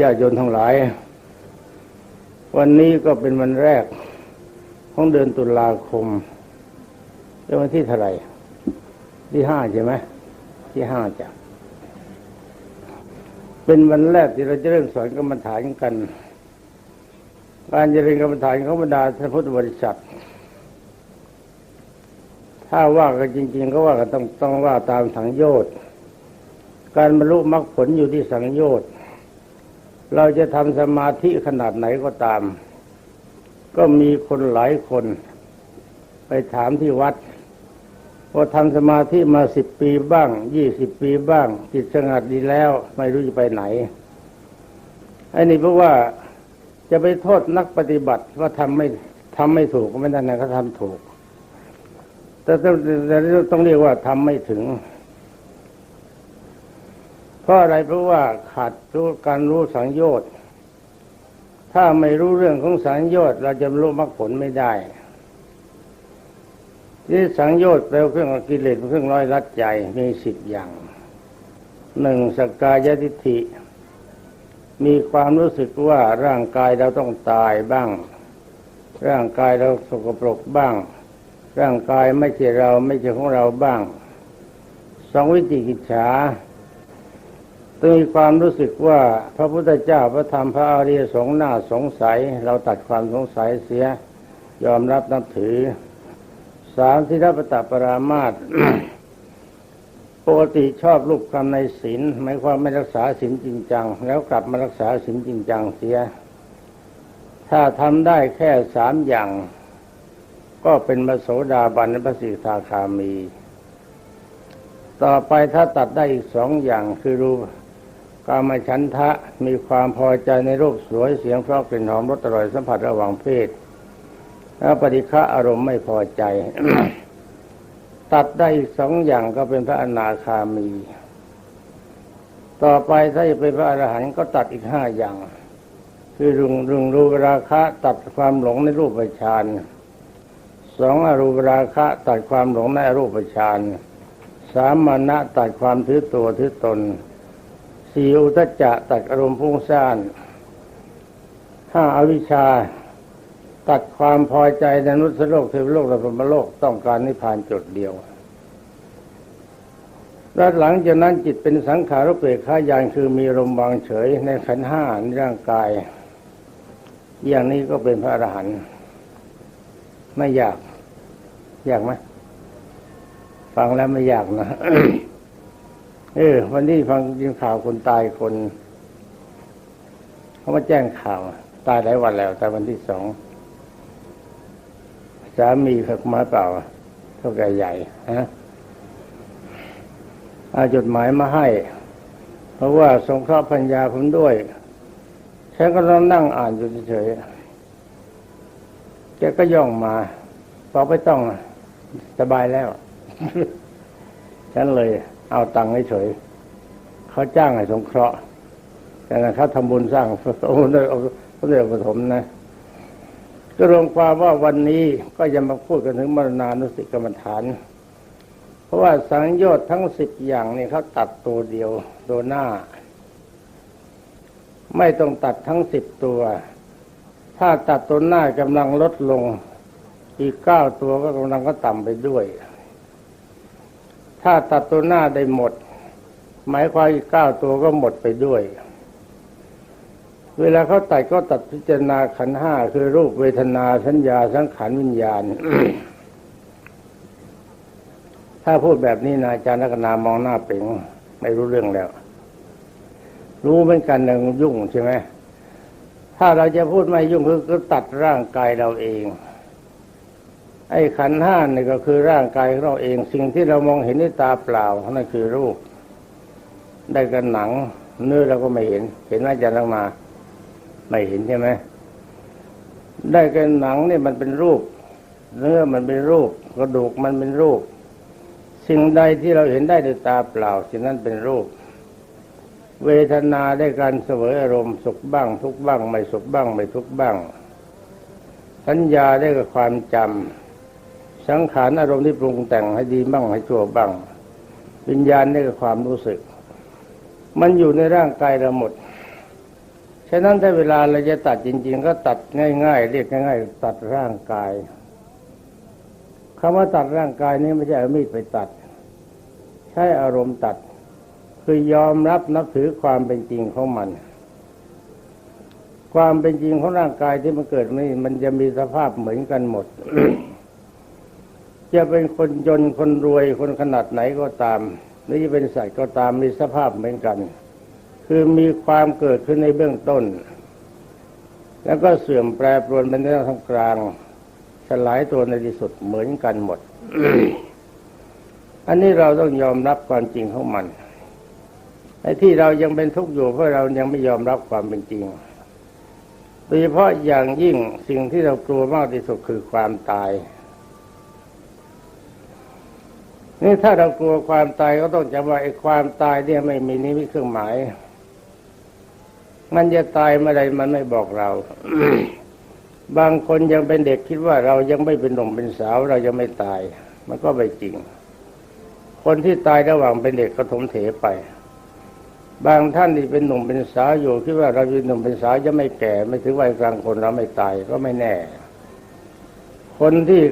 ญาติโยมทั้งหลาย วันนี้ก็เป็นวันแรกของเดือนตุลาคมเป็นวันที่เท่าไหร่ที่ห้าใช่ไหมที่ห้าจ้ะเป็นวันแรกที่เราจะเริ่มสอนกรรมฐานกัน การเจริญกรรมฐานของบรรดาท่านพุทธบริษัท ถ้าว่ากันจริง ๆ ก็ว่ากันต้องต้องว่าตามสังโยชน์การบรรลุมรรคผลอยู่ที่สังโยชน์ เราจะทำสมาธิขนาดไหนก็ตาม ก็มีคนหลายคน ไปถามที่วัดว่าทำสมาธิมาสิบปีบ้างยี่สิบปีบ้าง จิตสงัดดีแล้ว ไม่รู้จะไปไหนไอ้นี่เพราะว่าจะไปโทษนักปฏิบัติว่าทำไม่ทำไม่ถูกก็ไม่ได้นะเขาทำถูก แต่ต้องต้องเรียกว่าทำไม่ถึง ราะอะไรเพราะว่าขาดรู้การรู้สังโยชน์ถ้าไม่รู้เรื่องของสังโยชน์เราจะรู้มรรคผลไม่ได้ ที่สังโยชน์แปลเครื่องกิเลสเครื่องร้อยรัดใจมีสิบอย่างหนึ่งสกกายทิฏฐิ มีความรู้สึกว่าร่างกายเราต้องตายบ้าง ร่างกายเราสกปรกบ้าง ร่างกายไม่ใช่เราไม่ใช่ของเราบ้างสองวิจิกิจฉา ต้องมีความรู้สึกว่าพระพุทธเจ้าพระธรรมพระอริยสงฆ์น่าสงสัย เราตัดความสงสัยเสีย ยอมรับนับถือ สามสิรปตปรามาตปกติชอบรูปคำในศีลหมายความไม่รักษาศีลจริงจัง แล้วกลับมารักษาศีลจริงจังเสีย ถ้าทำได้แค่สามอย่าง ก็เป็นมโสดาบันพระสิทาคามี ต่อไปถ้าตัดได้อีกสองอย่างคือรูป กามฉันทะมีความพอใจในรูปสวยเสียงเพราะกลิ่นหอมรสอร่อยสัมผัสระหว่างเพศแล้วปฏิฆะอารมณ์ไม่พอใจ ตัดได้อีกสองอย่างก็เป็นพระอนาคามี ต่อไปถ้าจะเป็นพระอรหันต์ก็ตัดอีกห้าอย่าง คือรุงรุงรูปราคะตัดความหลงในรูปฌานสองอรูปราคะตัดความหลงในรูปฌานสามมานะตัดความถือตัวถือตน สี่อุทจจะตัดอารมณ์พุ่งซ่านห้าอวิชชา ตัดความพอใจในนุสโลกเทวโลกและพรมโลกต้องการนิพพานจุดเดียวแล้วหลังจากนั้นจิตเป็นสังขารเปรขายานคือมีลมวางเฉยในขันห้าในร่างกาย อย่างนี้ก็เป็นพระอรหันต์ไม่ยาก ยากไหมฟังแล้วไม่ยากนะ เออ วันนี้ฟังยินข่าวคนตายคนเขามาแจ้งข่าว ตายหลายวันแล้วแต่วันที่สองสามีเขามาเปล่าเท่าแก่ใหญ่ฮะเอาจดหมายมาให้ เพราะว่าสงเคราะห์พัญญาผมด้วยฉันก็ลองนั่งอ่านอยู่เฉยๆแกก็ย่องมาบอกไม่ต้องสบายแล้ว ฉันเลย เอาตังค์ให้เฉยเขาจ้างให้สงเคราะห์ แต่นะเขาทำบุญสร้างโอ้โหเขาเรียกปฐมนะ ก็รวมความว่าวันนี้ก็จะมาพูดกันถึงมรณานุสติกรรมฐาน เพราะว่าสังโยชน์ทั้งสิบอย่างนี่เขาตัดตัวเดียวตัวหน้า ไม่ต้องตัดทั้งสิบตัว ถ้าตัดตัวหน้ากำลังลดลง อีกเก้าตัวก็กำลังก็ต่ำไปด้วย ถ้าตัดตัวหน้าได้หมด หมายความอีกเก้าตัวก็หมดไปด้วย เวลาเขาตัดก็ตัดพิจารณาขันห้าคือรูปเวทนาสัญญาสังขารวิญญาณ ถ้าพูดแบบนี้นะอาจารย์นักนามองหน้าเป๋งไม่รู้เรื่องแล้ว รู้เหมือนกันหนึ่งยุ่งใช่ไหมถ้าเราจะพูดไม่ยุ่งคือก็ตัดร่างกายเราเอง ไอ้ขันห้านี่ก็คือร่างกายของเราเอง สิ่งที่เรามองเห็นด้วยตาเปล่านั่นคือรูป ได้กันหนัง เนื้อเราก็ไม่เห็น เห็นว่าจะต้องมา ไม่เห็นใช่ไหมได้กันหนังเนี่ยมันเป็นรูป เนื้อมันเป็นรูป กระดูกมันเป็นรูป สิ่งใดที่เราเห็นได้ด้วยตาเปล่า สิ่งนั้นเป็นรูป เวทนาได้การเสวยอารมณ์สุขบ้าง ทุกบ้าง ไม่สุขบ้าง ไม่ทุกบ้าง สัญญาได้กับความจำ สังขารอารมณ์ที่ปรุงแต่งให้ดีบ้างให้ชั่วบ้าง วิญญาณได้กับความรู้สึก มันอยู่ในร่างกายเราหมดฉะนั้นถ้าเวลาเราจะตัดจริง ๆ ก็ตัดง่ายๆ เรียกง่าย ๆ ตัดร่างกายคำว่าตัดร่างกายนี้ไม่ใช่เอามีดไปตัด ใช้อารมณ์ตัด คือยอมรับนับถือความเป็นจริงของมัน ความเป็นจริงของร่างกายที่มันเกิดนี่มันจะมีสภาพเหมือนกันหมด จะเป็นคนจนคนรวยคนขนาดไหนก็ตามหรือจะเป็นสัตว์ก็ตามมีสภาพเหมือนกัน คือมีความเกิดขึ้นในเบื้องต้น แล้วก็เสื่อมแปรปรวนเป็นเรื่องทั้งกลาง สลายตัวในที่สุดเหมือนกันหมด อันนี้เราต้องยอมรับความจริงของมันไอ้ที่เรายังเป็นทุกข์อยู่เพราะเรายังไม่ยอมรับความเป็นจริงโดยเฉพาะอย่างยิ่งสิ่งที่เรากลัวมากที่สุดคือความตาย นี่ถ้าเรากลัวความตายก็ต้องจำว่าไอ้ความตายเนี่ยไม่มีนิมิตเครื่องหมาย มันจะตายเมื่อใดมันไม่บอกเรา บางคนยังเป็นเด็กคิดว่าเรายังไม่เป็นหนุ่มเป็นสาว เรายังไม่ตาย มันก็ไม่จริง คนที่ตายระหว่างเป็นเด็กก็ถมเถไป บางท่านที่เป็นหนุ่มเป็นสาวอยู่คิดว่าเราเป็นหนุ่มเป็นสาวจะไม่แก่ ไม่ถึงวัยกลางคนเราไม่ตายก็ไม่แน่ คนที่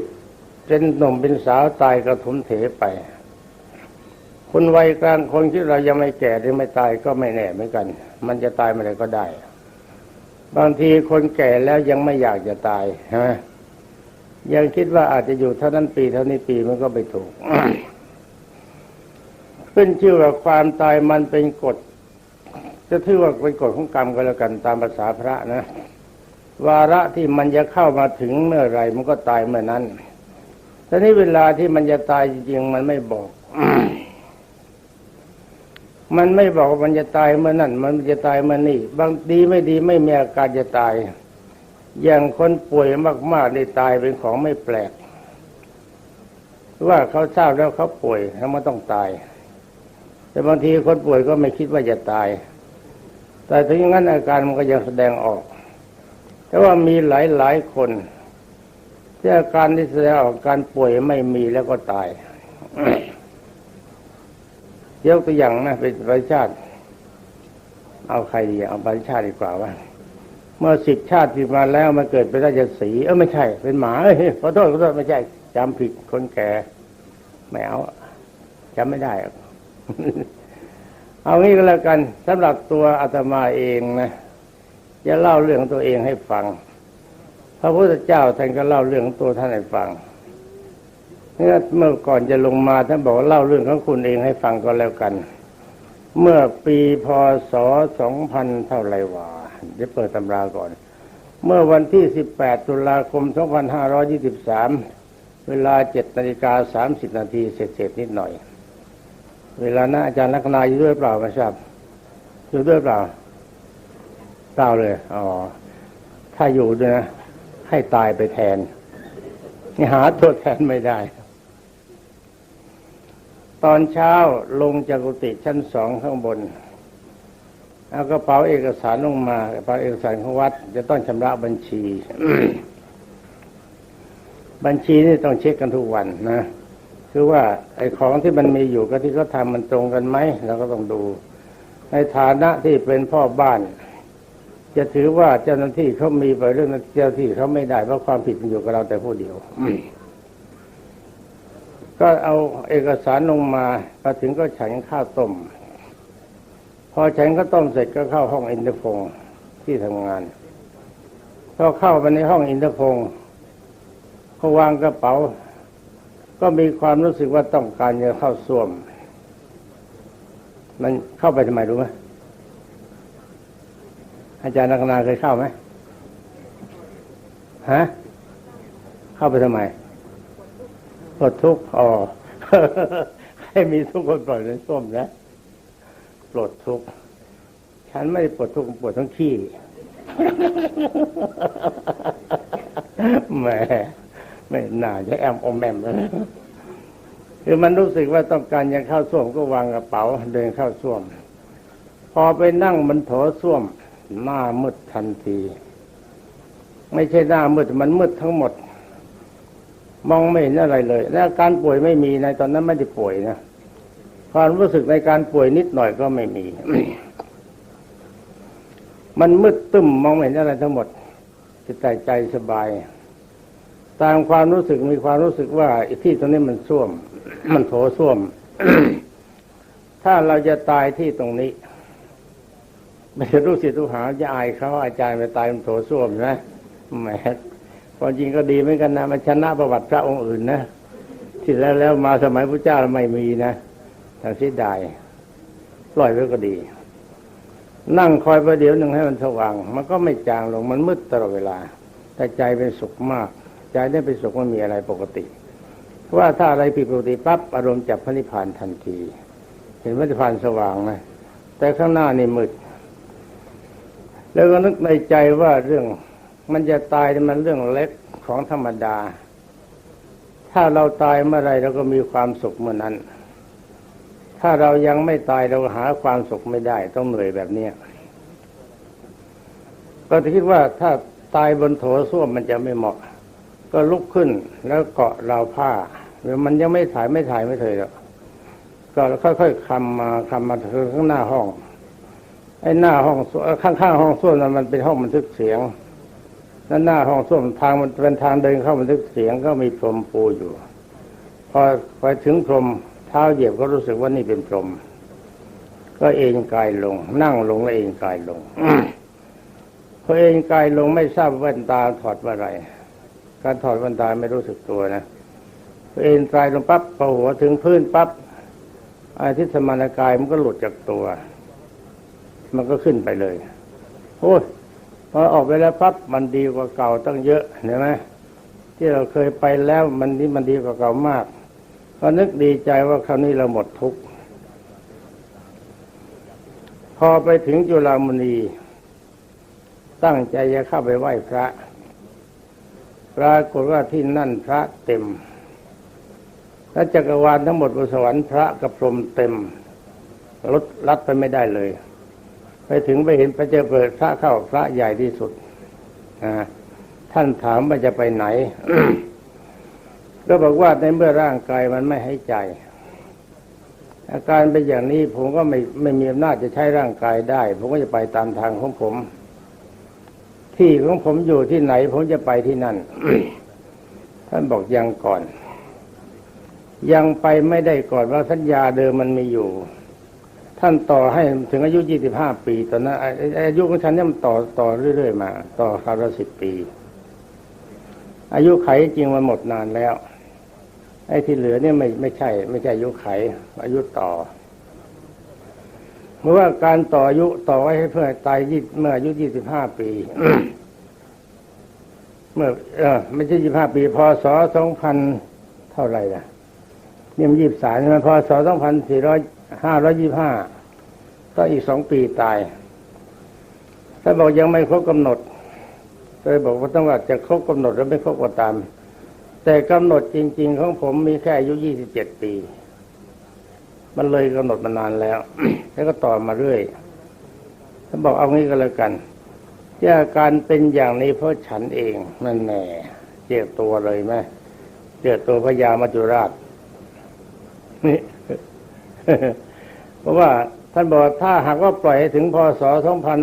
เป็นหนุ่มเป็นสาวตายก็ถมเถไป คนวัยกลางคนที่เรายังไม่แก่หรือไม่ตายก็ไม่แน่เหมือนกัน มันจะตายเมื่อไรก็ได้ บางทีคนแก่แล้วยังไม่อยากจะตายใช่ไหมยังคิดว่าอาจจะอยู่เท่านั้นปีเท่านี้ปีมันก็ไม่ถูก ขึ้นชื่อว่าความตายมันเป็นกฎจะถือว่าเป็นกฎของกรรมก็แล้วกันตามภาษาพระนะ วาระที่มันจะเข้ามาถึงเมื่อไรมันก็ตายเมื่อนั้น ต่นี้เวลาที่มันจะตายจริงๆมันไม่บอก มันไม่บอกมันจะตายเมื่อนั้นมันจะตายเมื่อนี่ บางดีไม่ดีไม่มีอาการจะตาย อย่างคนป่วยมากๆได้ตายเป็นของไม่แปลก ว่าเขาทราบแล้วเขาป่วยแล้วมันต้องตาย แต่บางทีคนป่วยก็ไม่คิดว่าจะตาย แต่ถึงอย่างนั้นอาการมันก็ยังแสดงออก แต่ว่ามีหลายๆคน ที่อาการที่แสดงออกการป่วยไม่มีแล้วก็ตายยกตัวอย่างนะเป็นประชาติ เอาใครดีเอาประชาติดีกว่าว่า เมื่อสิบชาติที่มาแล้วมาเกิดเป็นราชสีเออไม่ใช่ เป็นหมาเอ้ยขอโทษขอโทษไม่ใช่จำผิดคนแก่ไม่เอาจำไม่ได้ เอางี้ก็แล้วกันสำหรับตัวอาตมาเองนะจะเล่าเรื่องตัวเองให้ฟัง ระพุทธเจ้าท่านก็เล่าเรื่องของตัวท่านให้ฟังนี่เมื่อก่อนจะลงมาท่านบอกเล่าเรื่องของคุณเองให้ฟังก็แล้วกัน เมื่อปีพศสองพันเท่าไรวะเดี๋ยวเปิดตำราก่อน เมื่อวันที่สิบแปดตุลาคมสองพันห้าร้อยี่สิบสามเวลาเจ็ดนาฬิกาสามสิบนาทีเสร็จๆนิดหน่อย เวลานะอาจารย์ลักนาอยู่ด้วยเปล่าไม่ทราบอยู่ด้วยเปล่าเปล่าเลยอ๋อถ้าอยู่ด้วยนะ ให้ตายไปแทนหาตัวแทนไม่ได้ ตอนเช้าลงจากกุฏิชั้นสองข้างบนเอากระเป๋าเอกสารลงมากระเป๋าเอกสารของวัด จะต้องชำระบัญชี บัญชีนี่ต้องเช็คกันทุกวันนะคือว่าไอ้ของที่มันมีอยู่กับที่เขาทำมันตรงกันไหมเราก็ต้องดู ในฐานะที่เป็นพ่อบ้าน จะถือว่าเจ้าหน้าที่เขามีไปเรื่องเจ้าที่เขาไม่ได้เพราะความผิดมันอยู่กับเราแต่ผู้เดียวก็เอาเอกสารลงมาพอถึงก็ฉันข้าวต้ม พอฉันก็ต้มเสร็จก็เข้าห้องอินเตอร์โฟงที่ทำงานพอเข้าไปในห้องอินเตอร์โฟงเขาวางกระเป๋า ก็มีความรู้สึกว่าต้องการจะเข้าส้วม มันเข้าไปทำไมรู้ไหม อาจารย์นักนาเคยเข้าไหมฮะเข้าไปทำไมปลดทุกข์อ๋อให้มีทุกคนปล่อยในส้มนะปลดทุกข์ฉันไม่ปลดทุกข์ปวดทั้งขี้แหมไม่น่าจะแอมอมแอมเลยคือมันรู้สึกว่าต้องการยังเข้าส้วมก็วางกระเป๋า เดินเข้าส้วม พอไปนั่งมันโถส้วม หน้ามืดทันที ไม่ใช่หน้ามืดมันมืดทั้งหมด มองไม่เห็นอะไรเลย และการป่วยไม่มีในตอนนั้นไม่ได้ป่วยนะความรู้สึกในการป่วยนิดหน่อยก็ไม่มี มันมืดตึ้มมองไม่เห็นอะไรทั้งหมดจิตใจใจสบาย ตามความรู้สึกมีความรู้สึกว่าที่ตรงนี้มันส้วม มันโถส้วม ถ้าเราจะตายที่ตรงนี้ ไม่ใช่รู้สิทุกหาจะอายเขาอาจารย์ไปตายมันโถส้วมนะแหมความจริงก็ดีเหมือนกันนะมันชนะประวัติพระองค์อื่นนะที่แล้วแล้วมาสมัยพระเจ้าไม่มีนะทางเสียดายปล่อยไว้ก็ดี นั่งคอยประเดี๋ยวหนึ่งให้มันสว่าง มันก็ไม่จางลงมันมืดตลอดเวลา แต่ใจเป็นสุขมาก ใจได้เป็นสุขมันมีอะไรปกติเพราะว่าถ้าอะไรผิดปกติปั๊บอารมณ์จับพระนิพพานทันที เห็นพระนิพพานสว่างนะแต่ข้างหน้านี่มืด แล้วก็นึกในใจว่าเรื่องมันจะตายมันเรื่องเล็กของธรรมดา ถ้าเราตายเมื่อไรเราก็มีความสุขเมื่อนั้น ถ้าเรายังไม่ตายเราหาความสุขไม่ได้ ต้องเหนื่อยแบบเนี้ยก็คิดว่าถ้าตายบนโถส้วมมันจะไม่เหมาะ ก็ลุกขึ้นแล้วเกาะราวผ้ามันยังไม่ถ่ายไม่ถ่ายไม่เถยหรอกก็ค่อยๆคำมาคำมาถึงข้างหน้าห้อง ไอ้หน้าห้องข้างๆห้องส้วมนั้นมันเป็นห้องบันทึกเสียงด้านหน้าห้องส้วมทางมันเป็นทางเดินเข้าบันทึกเสียงก็มีพรมปูอยู่ พอไปถึงพรมเท้าเหยียบก็รู้สึกว่านี่เป็นพรมก็เอนกายลง นั่งลงแล้วเอนกายลงพอเอนกายลงไม่ทราบแว่นตาถอดเมื่อไร การถอดแว่นตาไม่รู้สึกตัวนะพอเอนกายลงปั๊บพอหัวถึงพื้นปั๊บอาทิตสมานกายมันก็หลุดจากตัว มันก็ขึ้นไปเลยโอ้ยพอออกไปแล้วปั๊บมันดีกว่าเก่าตั้งเยอะเห็นไหมที่เราเคยไปแล้วมันนี่มันดีกว่าเก่ามากก็นึกดีใจว่าคราวนี้เราหมดทุกข์พอไปถึงจุฬามณีตั้งใจจะเข้าไปไหว้พระ ปรากฏว่าที่นั่นพระเต็มและจักรวาลทั้งหมดบนสวรรค์พระกับพรมเต็มรถลัดไปไม่ได้เลย ไปถึงไปเห็นพระเจ้าเปิดพระเข้าพระใหญ่ที่สุดท่านถามว่าจะไปไหน ก็บอกว่าในเมื่อร่างกายมันไม่ให้ใจ อาการเป็นอย่างนี้ผมก็ไม่ไม่มีอำนาจจะใช้ร่างกายได้ ผมก็จะไปตามทางของผม ที่ของผมอยู่ที่ไหน ผมจะไปที่นั่น ท่านบอกยังก่อน ยังไปไม่ได้ก่อนว่าสัญญาเดิมมันมีอยู่ ท่านต่อให้ถึงอายุยี่สิบห้าปี ตอนนั้นอายุของฉันเนี่ยมันต่อต่อเรื่อย ๆ มา ต่อคราวละสิบปี อายุไขจริงมันหมดนานแล้ว ไอ้ที่เหลือเนี่ยไม่ไม่ใช่ ไม่ใช่อายุไข อายุต่อเมื่อว่าการต่ออายุต่อไว้ให้เพื่อตายยี่เมื่ออายุยี่สิบห้าปี เมื่อ เออไม่ใช่ยี่ห้าปีพศสองพันเท่าไหร่ล่ะเนี่ยมันยี่สามใช่ไหมพศสองพันสี่ร้อย ห้าร้อยยี่ห้าก็อีกสองปีตายถ้าบอกยังไม่ครบกำหนดเลยบอกว่าต้องว่าจะครบกำหนดหรือไม่ครบก็ตาม แต่กำหนดจริง ๆ ของผมมีแค่อายุยี่สิบเจ็ดปี มันเลยกำหนดมานานแล้ว แล้วก็ต่อมาเรื่อยถ้าบอกเอางี้ก็แล้วกันที่อาการเป็นอย่างนี้เพราะฉันเองนั่นแน่เจ็บตัวเลยไหมเจ็บตัวพญามัจจุราชนี่ เพราะว่าท่านบอกถ้าหากว่าปล่อยถึงพศสองพัน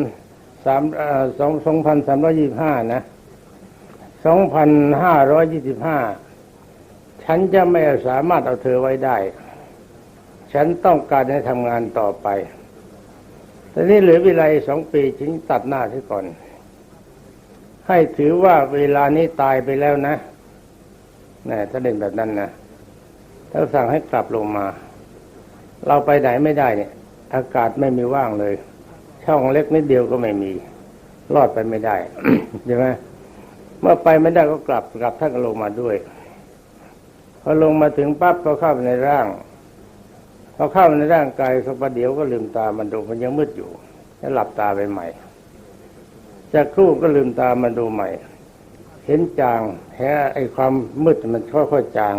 สามสองสองพันสามร้อยี่ห้านะสองพันห้าร้อยยี่สิบห้าฉันจะไม่สามารถเอาเธอไว้ได้ ฉันต้องการให้ทำงานต่อไปแต่นี่เหลือเวลาสองปีถึงตัดหน้าที่ก่อน ให้ถือว่าเวลานี้ตายไปแล้วนะนี่ถ้าเด่นแบบนั้นนะถ้าสั่งให้กลับลงมา เราไปไหนไม่ได้เนี่ย อากาศไม่มีว่างเลย ช่องเล็กนิดเดียวก็ไม่มี รอดไปไม่ได้ใช่ไหมเมื่อไปไม่ได้ก็กลับกลับท่านลงมาด้วยพอลงมาถึงปั๊บก็เข้าไปในร่างพอเข้าในร่างกายสักประเดี๋ยวก็ลืมตามันดูมันยังมืดอยู่ แล้วหลับตาไปใหม่จากครู่ก็ลืมตามันดูใหม่ เห็นจางแท้ไอ้ความมืดมันค่อยๆจาง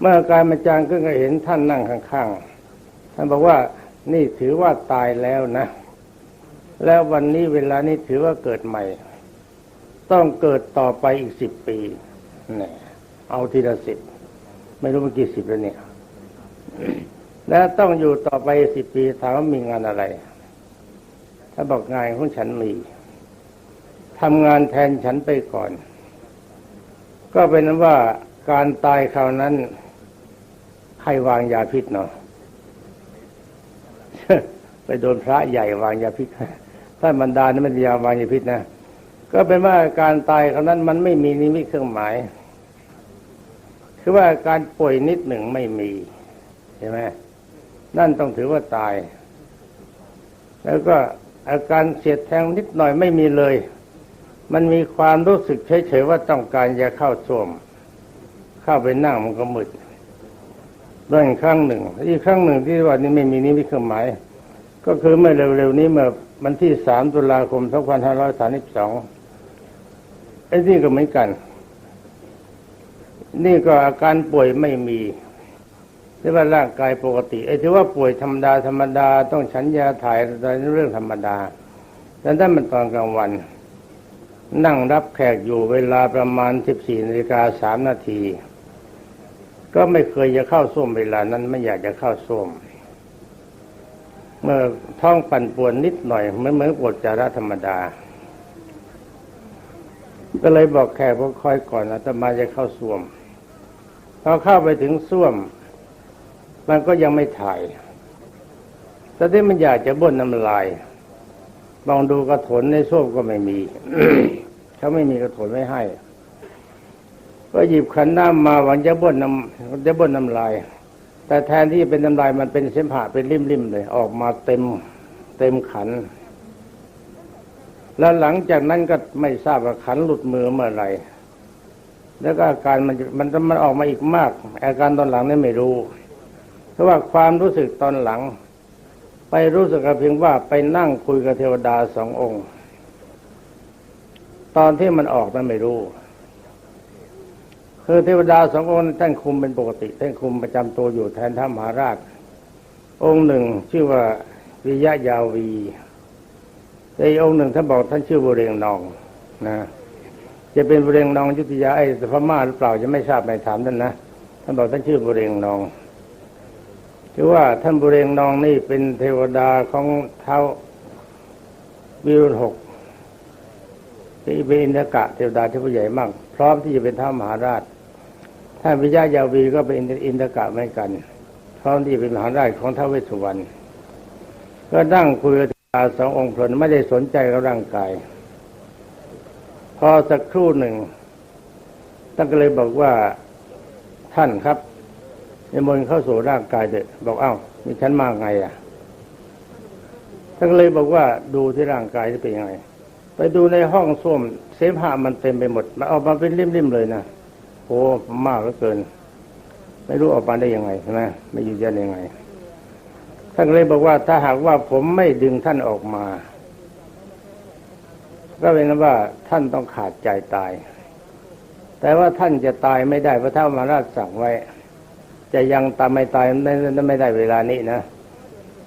เมื่อการมันจางก็เห็นท่านนั่งข้างๆ ท่านบอกว่านี่ถือว่าตายแล้วนะ แล้ววันนี้เวลานี้ถือว่าเกิดใหม่ ต้องเกิดต่อไปอีกสิบปีเนี่ยเอาทีละสิบไม่รู้เมื่อกี่สิบแล้วเนี่ยและต้องอยู่ต่อไปสิบปีถามว่ามีงานอะไร ถ้าบอกงานของฉันมีทำงานแทนฉันไปก่อน ก็เป็นนั้นว่าการตายคราวนั้น ใครวางยาพิษเนาะไปโดนพระใหญ่วางยาพิษท่านบรรดานี่ไม่ได้ยาวางยาพิษนะก็เป็นว่าการตายคราวนั้นมันไม่มีนิมิตเครื่องหมาย คือว่าการป่วยนิดหนึ่งไม่มีใช่ไหมนั่นต้องถือว่าตาย แล้วก็อาการเสียดแทงนิดหน่อยไม่มีเลย มันมีความรู้สึกเฉยๆว่าต้องการจะเข้าส้วม เข้าไปนั่งมันก็มืด ด้วยอีกครั้งหนึ่ง อีกครั้งหนึ่งที่ว่านี่ไม่มีนิมิตเครื่องหมาย ก็คือเมื่อเร็วๆนี้เมื่อวันที่สามตุลาคม2532ไอ้นี่ก็เหมือนกัน นี่ก็อาการป่วยไม่มีที่ว่าร่างกายปกติไอ้ที่ว่าป่วยธรรมดาธรรมดาต้องฉันยาถ่ายอะไรเรื่องธรรมดาแต่ถ้ามันตอนกลางวัน นั่งรับแขกอยู่เวลาประมาณ14นาฬิกา3นาที ก็ไม่เคยจะเข้าส้วมเวลานั้นไม่อยากจะเข้าส้วมเมื่อท้องปั่นป่วนนิดหน่อยเหมือนเหมือนปวดจาระธรรมดา ก็เลยบอกแขกว่าคอยก่อนอาตมาจะเข้าส้วมพอเข้าไปถึงส้วม มันก็ยังไม่ถ่ายแต่ที่มันอยากจะบ่นน้ำลายลองดูกระถนในส้วมก็ไม่มี เขาไม่มีกระถนไว้ให้ ก็หยิบขันน้ำมาหวังจะบ่นน้ำจะบ่นน้ำลาย แต่แทนที่จะเป็นน้ำลายมันเป็นเสมหะเป็นริมๆเลย ออกมาเต็มเต็มขัน แล้วหลังจากนั้นก็ไม่ทราบว่าขันหลุดมือเมื่อไหร่แล้วก็อาการมันมันมันออกมาอีกมาก อาการตอนหลังนี่ไม่รู้ เพราะว่าความรู้สึกตอนหลัง ไปรู้สึกเพียงว่าไปนั่งคุยกับเทวดาสององค์ ตอนที่มันออกนั้นไม่รู้ คือเทวดาสององค์ท่านคุมเป็นปกติท่านคุมประจำตัวอยู่แทนท่ามหาราช องค์หนึ่งชื่อว่าวิยะยาวีแต่อีกองค์หนึ่งท่านบอกท่านชื่อบุเรงนองนะจะเป็นบุเรงนองยุทธยาไอ้พม่าหรือเปล่าจะไม่ทราบไม่ถามท่านนะท่านบอกท่านชื่อบุเรงนองคือว่าท่านบุเรงนองนี่เป็นเทวดาของเท้าวิรุณหกที่เป็นอินทกะเทวดาที่ผู้ใหญ่มาก พร้อมที่จะเป็นท้ามหาราช ท่านวิยายาวีก็เป็นอินทกะเหมือนกันพร้อมที่เป็นมหาราชของท้าวเวสสุวรรณก็นั่งคุยกับาสององค์พลไม่ได้สนใจกับร่างกาย พอสักครู่หนึ่งท่านก็เลยบอกว่าท่านครับนิมนต์เข้าสู่ร่างกายเด็ดบอกเอ้านี่ฉันมาไงอะท่านก็เลยบอกว่าดูที่ร่างกายจะเป็นยังไง ไปดูในห้องส้วมเสมหะมันเต็มไปหมดมันออกมาเป็นริมๆเลยนะ โอ้มากเหลือเกิน ไม่รู้ออกมาได้ยังไงใช่ไหมไม่ยืนยันยังไงท่านเลยบอกว่าถ้าหากว่าผมไม่ดึงท่านออกมา ก็เป็นว่าท่านต้องขาดใจตาย แต่ว่าท่านจะตายไม่ได้เพราะท่ามาราชสั่งไว้ จะยังตามไม่ตายไม่ไม่ได้เวลานี้นะ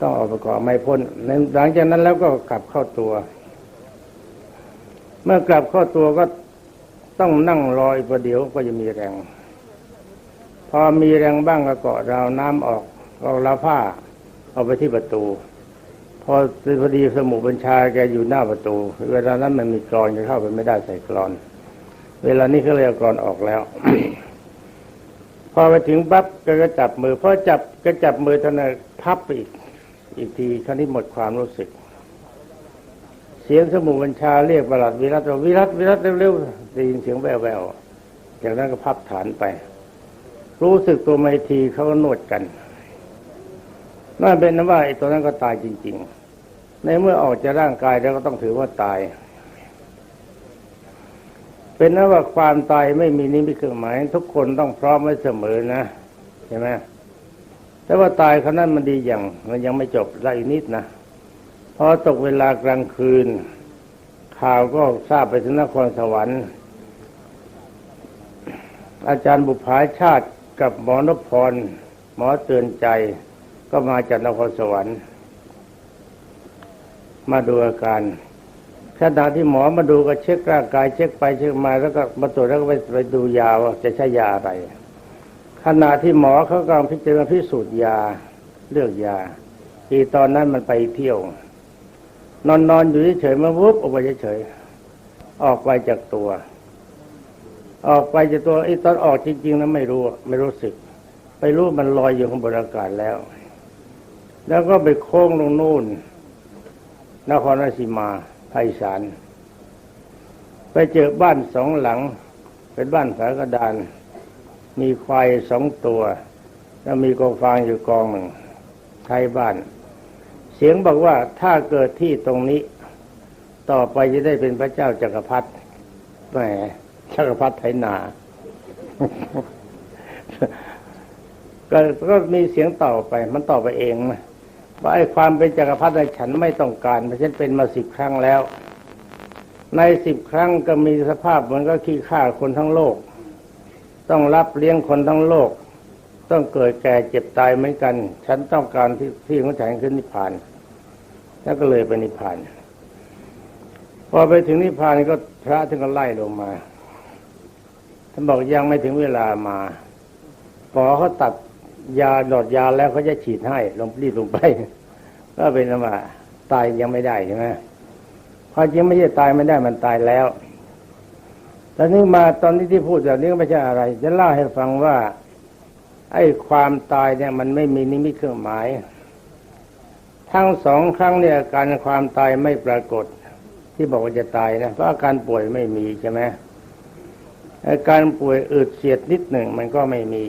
ต้องออกประกอบไม่พ้นหลังจากนั้นแล้วก็กลับเข้าตัว เมื่อกลับเข้าตัวก็ ต้องนั่งรออีกประเดี๋ยวก็จะมีแรง พอมีแรงบ้างก็เกาะราวน้ำออกเอาลาผ้า เอาไปที่ประตู พอพอดีสมุบัญชาแกอยู่หน้าประตู เวลานั้นมันมีกรอนจะเข้าไปไม่ได้ใส่กรอน เวลานี้เขาเลยเอากรอนออกแล้ว พอไปถึงปั๊บก็ก็จับมือพอจับก็จับมือท่านพับไปอีกอีกทีครั้นี้หมดความรู้สึก สียงสมุบัญชาเรียกประหลัดวิรัตว่าวิรัตวิรัตเร็วๆได้ยินเสียงแว่วๆจากนั้นก็พับฐานไป รู้สึกตัวไม่ทีเขาก็นวดกันนั่นเป็นนว่าไอ้ตัวนั้นก็ตายจริง ๆ ในเมื่อออกจากร่างกายแล้วก็ต้องถือว่าตาย เป็นนว่าความตายไม่มีนิมิตเครื่องหมาย ทุกคนต้องพร้อมไว้เสมอนะใช่ไหมแต่ว่าตายเขานั้นมันดีอย่างมันยังไม่จบละอีกนิดนะ พอตกเวลากลางคืน ข่าวก็ทราบไปถึงนครสวรรค์ อาจารย์บุภาชาติกับหมอนพร หมอเตือนใจ ก็มาจากนครสวรรค์ มาดูอาการขณะที่หมอมาดูก็เช็คร่างกาย เช็คไปเช็คมาแล้วก็มาตรวจแล้วก็ไปไปดูยาว่าจะใช้ยาอะไรขณะที่หมอเขากำลังพิจารณาพิสูจน์ยาเลือกยา ที่ตอนนั้นมันไปเที่ยว นอนนอนอยู่เฉยๆมาวุบออกไปเฉยๆออกไปจากตัว ออกไปจากตัวไอ้ตอนออกจริงๆนะไม่รู้ ไม่รู้สึก ไปรู้มันลอยอยู่ข้างบนอากาศแล้ว แล้วก็ไปโค้งลงนู่นนครราชสีมาภาคอีสานไปเจอบ้านสองหลัง เป็นบ้านฝากระดาน มีควายสองตัว แล้วมีกองฟางอยู่กองหนึ่งท้ายบ้าน เสียงบอกว่าถ้าเกิดที่ตรงนี้ ต่อไปจะได้เป็นพระเจ้าจักรพรรดิแหมจักรพรรดิไถนาก็ก็มีเสียงต่อไป มันต่อไปเองนะว่าไอ้ความเป็นจักรพรรดิฉันไม่ต้องการเพราะฉันเป็นมาสิบครั้งแล้ว ในสิบครั้งก็มีสภาพเหมือนก็ขี้ข้าคนทั้งโลก ต้องรับเลี้ยงคนทั้งโลก ต้องเกิดแก่เจ็บตายเหมือนกัน ฉันต้องการที่ที่ของฉันขึ้นนิพพาน แล้วก็เลยไปนิพพาน พอไปถึงนิพพานก็พระท่านก็ไล่ลงมาท่านบอกยังไม่ถึงเวลามาพอเขาตัดยาหลอดยาแล้วเขาจะฉีดให้ลงรีบลงไป ก็เป็นว่าตายยังไม่ได้ใช่ไหมความจริงไม่ใช่ตายไม่ได้มันตายแล้วแต่นี่มาตอนนี้ที่พูดแบบนี้ก็ไม่ใช่อะไร จะเล่าให้ฟังว่า ไอ้ความตายเนี่ย มันไม่มีนิมิตเครื่องหมาย ทั้งสองครั้งเนี่ยอาการความตายไม่ปรากฏ ที่บอกว่าจะตายนะเพราะอาการป่วยไม่มีใช่ไหมอาการป่วยอืดเสียดนิดหนึ่งมันก็ไม่มี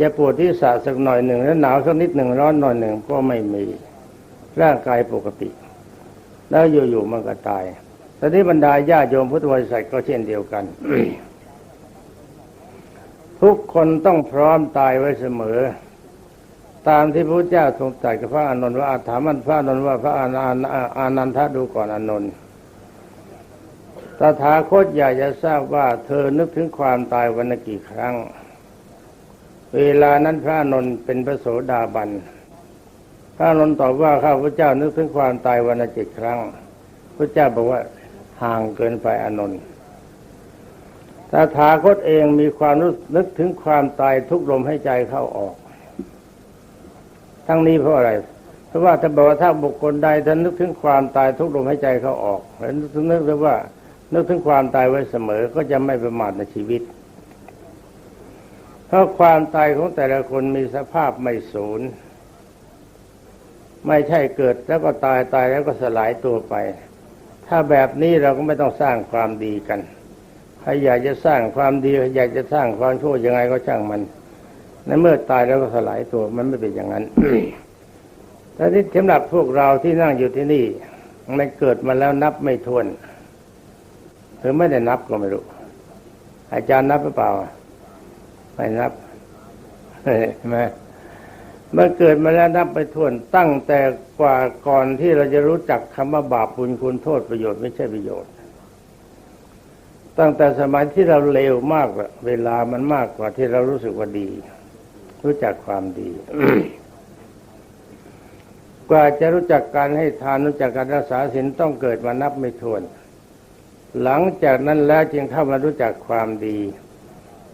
จะปวดที่สะสักหน่อยหนึ่งแล้วหนาวสักนิดหนึ่งร้อนหน่อยหนึ่งก็ไม่มี ร่างกายปกติ แล้วอยู่ๆมันก็ตายแต่ที่บรรดาญาโยมพุทธบริษัทก็เช่นเดียวกัน ทุกคนต้องพร้อมตายไว้เสมอ ตามที่พระเจ้าทรงตรัสกับพระอานนท์ว่าอาถามันพระอานนท์ว่าพระอานันอานันทะดูก่อนอานนท์ตถาคตอยากจะทราบว่า เธอนึกถึงความตายวันกี่ครั้ง เวลานั้นพระอนนท์เป็นพระโสดาบัน พระอนนท์ตอบว่าข้าพระเจ้านึกถึงความตายวันละเจ็ดครั้ง พระเจ้าบอกว่าห่างเกินไปอานนท์ตถาคตเองมีความรู้นึกถึงความตายทุกลมให้ใจเข้าออก ทั้งนี้เพราะอะไร เพราะว่าถ้าบอกว่าถ้าบุคคลใดท่านนึกถึงความตายทุกลมให้ใจเขาออกแล้วนึกถึงนึกว่า นึกถึงความตายไว้เสมอก็จะไม่ประมาทในชีวิต เพราะความตายของแต่ละคนมีสภาพไม่สูญไม่ใช่เกิดแล้วก็ตายตายแล้วก็สลายตัวไป ถ้าแบบนี้เราก็ไม่ต้องสร้างความดีกันใครอยากจะสร้างความดีอยากจะสร้างความชั่วยังไงก็ช่างมัน ในเมื่อตายแล้วก็สลายตัวมันไม่เป็นอย่างนั้นแต่ที่สำหรับพวกเราที่นั่งอยู่ที่นี่มันเกิดมาแล้วนับไม่ถ้วนหรือไม่ได้นับก็ไม่รู้ อาจารย์นับหรือเปล่า ไม่นับใช่ไหมเมื่อเกิดมาแล้วนับไปถ้วนตั้งแต่กว่าก่อนที่เราจะรู้จักคำว่าบาปบุญคุณโทษประโยชน์ไม่ใช่ประโยชน์ ตั้งแต่สมัยที่เราเลวมากเวลามันมากกว่าที่เรารู้สึกว่าดี รู้จักความดี กว่าจะรู้จักการให้ทานรู้จักการรักษาศีลต้องเกิดมานับไม่ถ้วน หลังจากนั้นแล้วจึงเข้ามารู้จักความดี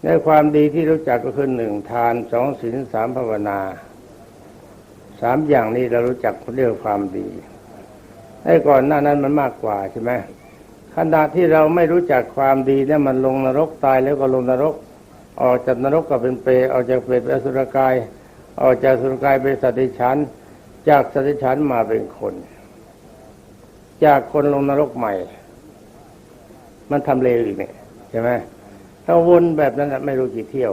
ในความดีที่รู้จักก็คือหนึ่งทานสองศีลสามภาวนาสามอย่างนี้เรารู้จักเรื่องความดีไอ้ก่อนหน้านั้นมันมากกว่าใช่ไหมขณะที่เราไม่รู้จักความดีเนี่ยมันลงนรกตายแล้วก็ลงนรก ออกจากนรกก็เป็นเปรออกจากเปรตเป็นสุรกาย ออกจากสุรกายเป็นสัตว์ดิฉันจากสัตว์ดิฉันมาเป็นคน จากคนลงนรกใหม่ มันทำเลวอีกเนี่ยใช่ไหมถ้าวนแบบนั้นไม่รู้กี่เที่ยว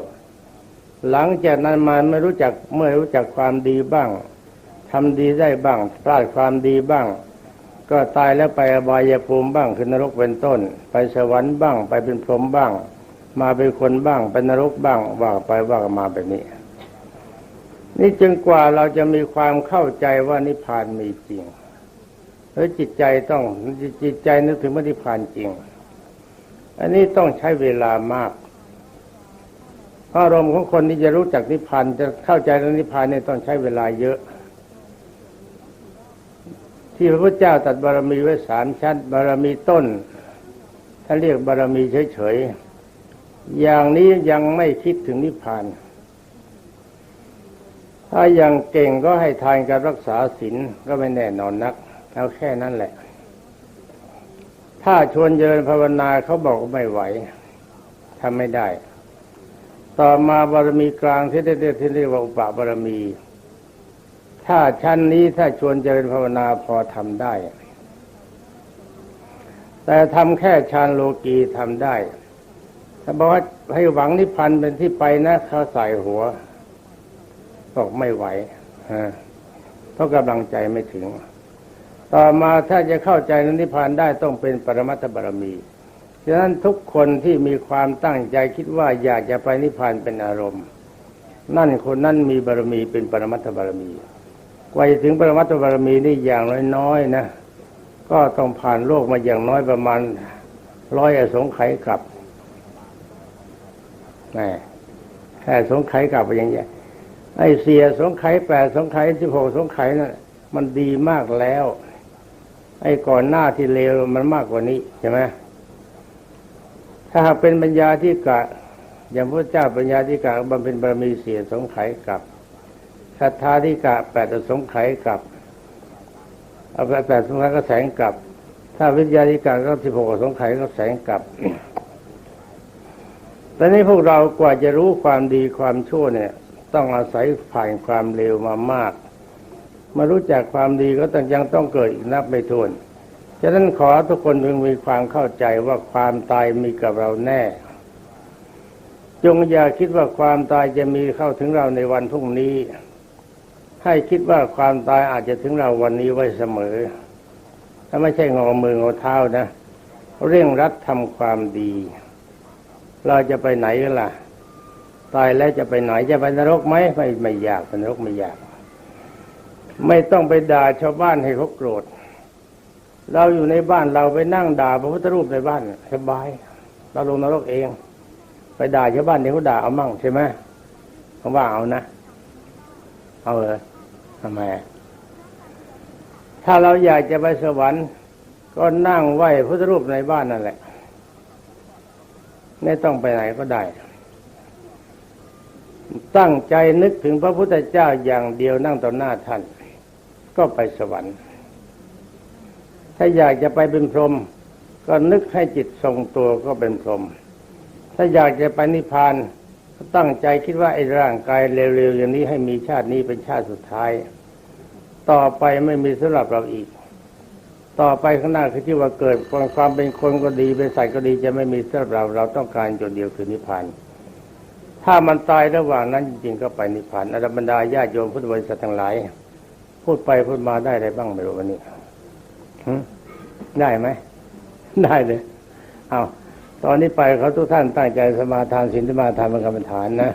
หลังจากนั้นมาไม่รู้จักเมื่อรู้จักความดีบ้างทำดีได้บ้างพลาดความดีบ้างก็ตายแล้วไปอบายภูมิบ้างคือนรกเป็นต้น ไปสวรรค์บ้าง ไปเป็นพรหมบ้าง มาเป็นคนบ้างเป็นนรกบ้างว่าไปว่ามาแบบนี้ นี่จึงกว่าเราจะมีความเข้าใจว่านิพพานมีจริงแล้วจิตใจต้องจิตใจนึกถึงว่านิพพานจริง อันนี้ต้องใช้เวลามากอารมณ์ของคนที่จะรู้จักนิพพานจะเข้าใจเรื่องนิพพานเนี่ยต้องใช้เวลาเยอะ ที่พระพุทธเจ้าตัดบารมีไว้สามชั้น บารมีต้น ถ้าเรียกบารมีเฉยๆ อย่างนี้ยังไม่คิดถึงนิพพาน ถ้ายังเก่งก็ให้ทานการรักษาศีลก็ไม่แน่นอนนัก เอาแค่นั้นแหละ ถ้าชวนเจริญภาวนาเขาบอกไม่ไหวทำไม่ได้ ต่อมาบารมีกลางที่เรียกที่เรียกว่าอุปบารมี ถ้าชั้นนี้ถ้าชวนเจริญภาวนาพอทำได้ แต่ทำแค่ฌานโลกีทำได้ ถ้าบอกว่าให้หวังนิพพานเป็นที่ไปนะเขาใส่หัวบอกไม่ไหวเพราะกำลังใจไม่ถึง ต่อมาถ้าจะเข้าใจนนิพพานได้ต้องเป็นปรมัตถบารมีฉะนั้นทุกคนที่มีความตั้งใจคิดว่าอยากจะไปนิพพานเป็นอารมณ์ นั่นคนนั้นมีบารมีเป็นปรมัตถบารมีกว่าจะถึงปรมัตถบารมีนี่อย่างน้อยๆนะ ก็ต้องผ่านโลกมาอย่างน้อยประมาณร้อยอสงไขยกลับ แหมแค่สงไขยกลับไปอย่างเงี้ยไอ้เสียสงไขยแปดสงไขยสิบหกสงไขยนั่นมันดีมากแล้ว ไอ้ก่อนหน้าที่เลวมันมากกว่านี้ใช่ไหมถ้าหากเป็นปัญญาที่กะ อย่างพระเจ้าปัญญาที่กะบำเพ็ญบารมีเสียสงไขยกลับศรัทธาที่กะแปดสงไขยกลับเอาแปดสงไขยก็แสงกลับ ถ้าวิทยาธิการก็สิบหกสงไขยก็แสงกลับ ตอนนี้พวกเรากว่าจะรู้ความดีความชั่วเนี่ย ต้องอาศัยผ่านความเลวมามาก มารู้จักความดีก็ต้องยังต้องเกิดอีกนับไม่ถ้วนฉะนั้นขอทุกคนพึงมีความเข้าใจว่าความตายมีกับเราแน่ จงอย่าคิดว่าความตายจะมีเข้าถึงเราในวันพรุ่งนี้ ให้คิดว่าความตายอาจจะถึงเราวันนี้ไว้เสมอถ้าไม่ใช่งอมืองอเท้านะ เร่งรัดทำความดี เราจะไปไหนกันล่ะ ตายแล้วจะไปไหนจะไปนรกไหมไม่ไม่อยากไปนรกไม่อยาก ไม่ต้องไปด่าชาวบ้านให้เขาโกรธ เราอยู่ในบ้านเราไปนั่งด่าพระพุทธรูปในบ้านสบาย เราลงนรกเอง ไปด่าชาวบ้านเดี๋ยวเขาด่าเอามั่งใช่ไหมเขาว่าเอานะ เอาเลยทำไมถ้าเราอยากจะไปสวรรค์ ก็นั่งไหว้พุทธรูปในบ้านนั่นแหละ ไม่ต้องไปไหนก็ได้ ตั้งใจนึกถึงพระพุทธเจ้าอย่างเดียวนั่งต่อหน้าท่าน ก็ไปสวรรค์ ถ้าอยากจะไปเป็นพรหมก็นึกให้จิตทรงตัวก็เป็นพรหมถ้าอยากจะไปนิพพานก็ตั้งใจคิดว่าไอ้ร่างกายเร็วๆอย่างนี้ให้มีชาตินี้เป็นชาติสุดท้าย ต่อไปไม่มีสำหรับเราอีก ต่อไปข้างหน้าคือที่ว่าเกิดความความเป็นคนก็ดีเป็นสัตว์ก็ดีจะไม่มีสำหรับเราเราต้องการจุดเดียวคือนิพพานถ้ามันตายระหว่างนั้นจริงๆก็ไปนิพพานอรบรรดาญาติโยมพุทธบริษัททั้งหลายพูดไปพูดมาได้อะไรบ้างไม่รู้วันนี้ได้ไหมได้เลย เอาตอนนี้ไปเขาทุกท่านตั้งใจสมาทานศีลสมาทานเป็นกรรมฐานนะ